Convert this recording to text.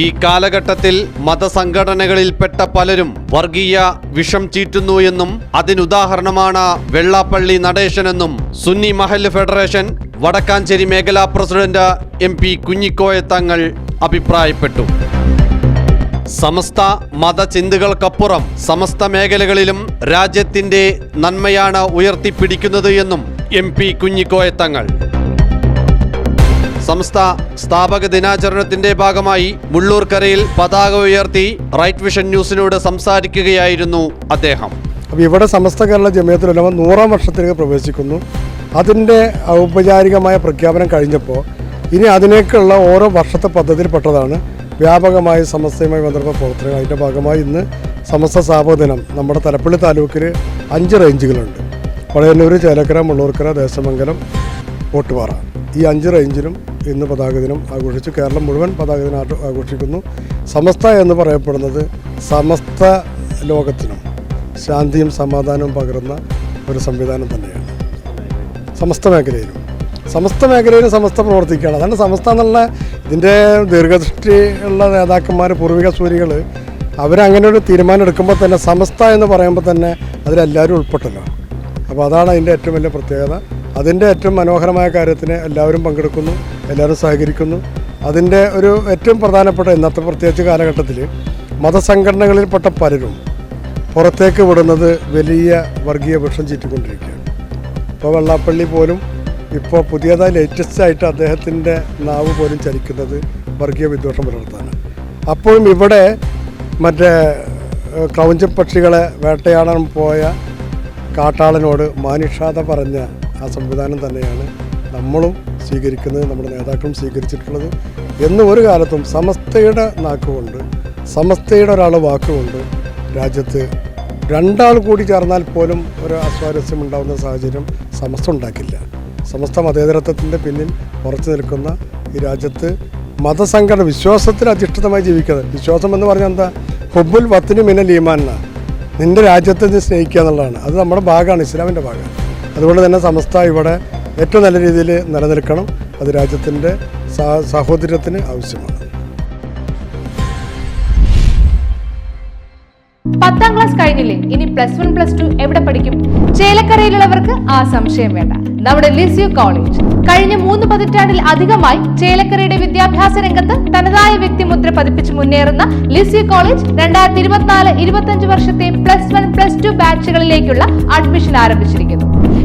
ഈ കാലഘട്ടത്തിൽ മതസംഘടനകളിൽപ്പെട്ട പലരും വർഗീയ വിഷം ചീറ്റുന്നു എന്നും അതിനുദാഹരണമാണ് വെള്ളാപ്പള്ളി നടേശനെന്നും സുന്നി മഹൽ ഫെഡറേഷൻ വടക്കാഞ്ചേരി മേഖലാ പ്രസിഡന്റ് എം പി കുഞ്ഞിക്കോയ തങ്ങൾ അഭിപ്രായപ്പെട്ടു. സമസ്ത മതചിന്തകൾക്കപ്പുറം സമസ്ത മേഖലകളിലും രാജ്യത്തിന്റെ നന്മയാണ് ഉയർത്തിപ്പിടിക്കുന്നത് എന്നും എം പി കുഞ്ഞിക്കോയ തങ്ങൾ. സംസ്ഥ സ്ഥാപക ദിനാചരണത്തിന്റെ ഭാഗമായി മുള്ളൂർക്കരയിൽ പതാക ഉയർത്തി റൈറ്റ് വിഷൻ ന്യൂസിനോട് സംസാരിക്കുകയായിരുന്നു അദ്ദേഹം. അപ്പോൾ ഇവിടെ സമസ്ത കേരള ജമിയത്തുലമ നൂറാം വർഷത്തിലേക്ക് പ്രവേശിക്കുന്നു. അതിന്റെ ഔപചാരികമായ പ്രഖ്യാപനം കഴിഞ്ഞപ്പോൾ ഇനി അതിനേക്കുള്ള ഓരോ വർഷത്തെ പദ്ധതിയിൽപ്പെട്ടതാണ് വ്യാപകമായി സമസ്തയുമായി ബന്ധപ്പെട്ട പ്രവർത്തനങ്ങൾ. അതിന്റെ ഭാഗമായി ഇന്ന് സമസ്ത സ്ഥാപക ദിനം. നമ്മുടെ തലപ്പള്ളി താലൂക്കിൽ അഞ്ച് റേഞ്ചുകളുണ്ട്. പഴയന്നൂർ ചേലക്കര മുള്ളൂർക്കര ദേശമംഗലം ഓട്ടുപാറ. ഈ അഞ്ച് റേഞ്ചിലും ഇന്ന് പതാക ദിനം ആഘോഷിച്ചു കേരളം മുഴുവൻ പതാക ദിനം ആഘോഷിക്കുന്നു. സമസ്ത എന്ന് പറയപ്പെടുന്നത് സമസ്ത ലോകത്തിനും ശാന്തിയും സമാധാനവും പകരുന്ന ഒരു സംവിധാനം തന്നെയാണ്. സമസ്ത മേഖലയിലും. സമസ്ത മേഖലയിലും സമസ്ത പ്രവർത്തിക്കുകയാണ്. അതാണ് സമസ്ത എന്നുള്ള ഇതിന്റെ ദീർഘദൃഷ്ടി ഉള്ള നേതാക്കന്മാർ പൂർവിക സൂര്യകൾ അവരങ്ങനെ ഒരു തീരുമാനം എടുക്കുമ്പോൾ തന്നെ സമസ്ത എന്ന് പറയുമ്പോൾ തന്നെ അതിലെല്ലാവരും ഉൾപ്പെട്ടല്ലോ. അപ്പോൾ അതാണ് അതിന്റെ ഏറ്റവും വലിയ പ്രത്യേകത. അതിന്റെ ഏറ്റവും മനോഹരമായ കാര്യത്തിന് എല്ലാവരും പങ്കെടുക്കുന്നു. എല്ലാവരും സഹകരിക്കുന്നു. അതിന്റെ ഒരു ഏറ്റവും പ്രധാനപ്പെട്ട ഇന്നത്തെ പ്രത്യേകിച്ച് കാലഘട്ടത്തിൽ മതസംഘടനകളിൽപ്പെട്ട പലരും പുറത്തേക്ക് വിടുന്നത് വലിയ വർഗീയ വിഷം ചീറ്റിക്കൊണ്ടിരിക്കുകയാണ്. ഇപ്പോൾ വെള്ളാപ്പള്ളി പോലും ഇപ്പോൾ പുതിയതായി ലേറ്റസ്റ്റ് ആയിട്ട് അദ്ദേഹത്തിന്റെ നാവ് പോലും ചലിക്കുന്നത് വർഗീയ വിദ്വേഷം പുലർത്താനാണ്. അപ്പോഴും ഇവിടെ മറ്റേ ക്രൗഞ്ച പക്ഷികളെ വേട്ടയാടാൻ പോയ കാട്ടാളനോട് മാനുഷാത പറഞ്ഞ ആ സംവിധാനം തന്നെയാണ് നമ്മളും സ്വീകരിക്കുന്നത് നമ്മുടെ നേതാക്കളും സ്വീകരിച്ചിട്ടുള്ളത് എന്ന് ഒരു കാലത്തും സമസ്തയുടെ നാക്കുകൊണ്ട് സമസ്തയുടെ ഒരാൾ വാക്കുകൊണ്ട് രാജ്യത്ത് രണ്ടാൾ കൂടി ചേർന്നാൽ പോലും ഒരു അസ്വാരസ്യം ഉണ്ടാകുന്ന സാഹചര്യം സമസ്ത ഉണ്ടാക്കില്ല. സമസ്ത മതേതരത്വത്തിന്റെ പിന്നിൽ ഉറച്ചു നിൽക്കുന്ന ഈ രാജ്യത്ത് മതസംഘടന വിശ്വാസത്തിൽ അധിഷ്ഠിതമായി ജീവിക്കുന്നത് വിശ്വാസം എന്ന് പറഞ്ഞാൽ എന്താ? ഹുബുൽ വത്തിന് മിനൽ ഈമാൻ നിന്റെ രാജ്യത്തെ നീ സ്നേഹിക്കുക എന്നുള്ളതാണ്. അത് നമ്മുടെ ഭാഗമാണ് ഇസ്ലാമിന്റെ ഭാഗമാണ്. അതുകൊണ്ട് തന്നെ സമസ്ത ഇവിടെ ഏറ്റവും നല്ല രീതിയിൽ നിലനിൽക്കണം. അത് രാജ്യത്തിന്റെ സാഹോദര്യത്തിന് ആവശ്യമാണ്. പത്താം ക്ലാസ് കഴിഞ്ഞില്ലേ? ഇനി പ്ലസ് വൺ പ്ലസ് ടു എവിടെ പഠിക്കും? ചേലക്കരയിലുള്ളവർക്ക് ആ സംശയം വേണ്ട. നമ്മുടെ ലിസ്യു കോളേജ് കഴിഞ്ഞ മൂന്ന് പതിറ്റാണ്ടിൽ അധികമായി ചേലക്കരയുടെ വിദ്യാഭ്യാസ രംഗത്ത് തനതായ വ്യക്തിമുദ്ര പതിപ്പിച്ച് മുന്നേറുന്ന ലിസ്യു കോളേജ് രണ്ടായിരത്തി ഇരുപത്തിനാല് ഇരുപത്തഞ്ച് വർഷത്തെ പ്ലസ് വൺ പ്ലസ് ടു ബാച്ചുകളിലേക്കുള്ള അഡ്മിഷൻ ആരംഭിച്ചിരിക്കുന്നു.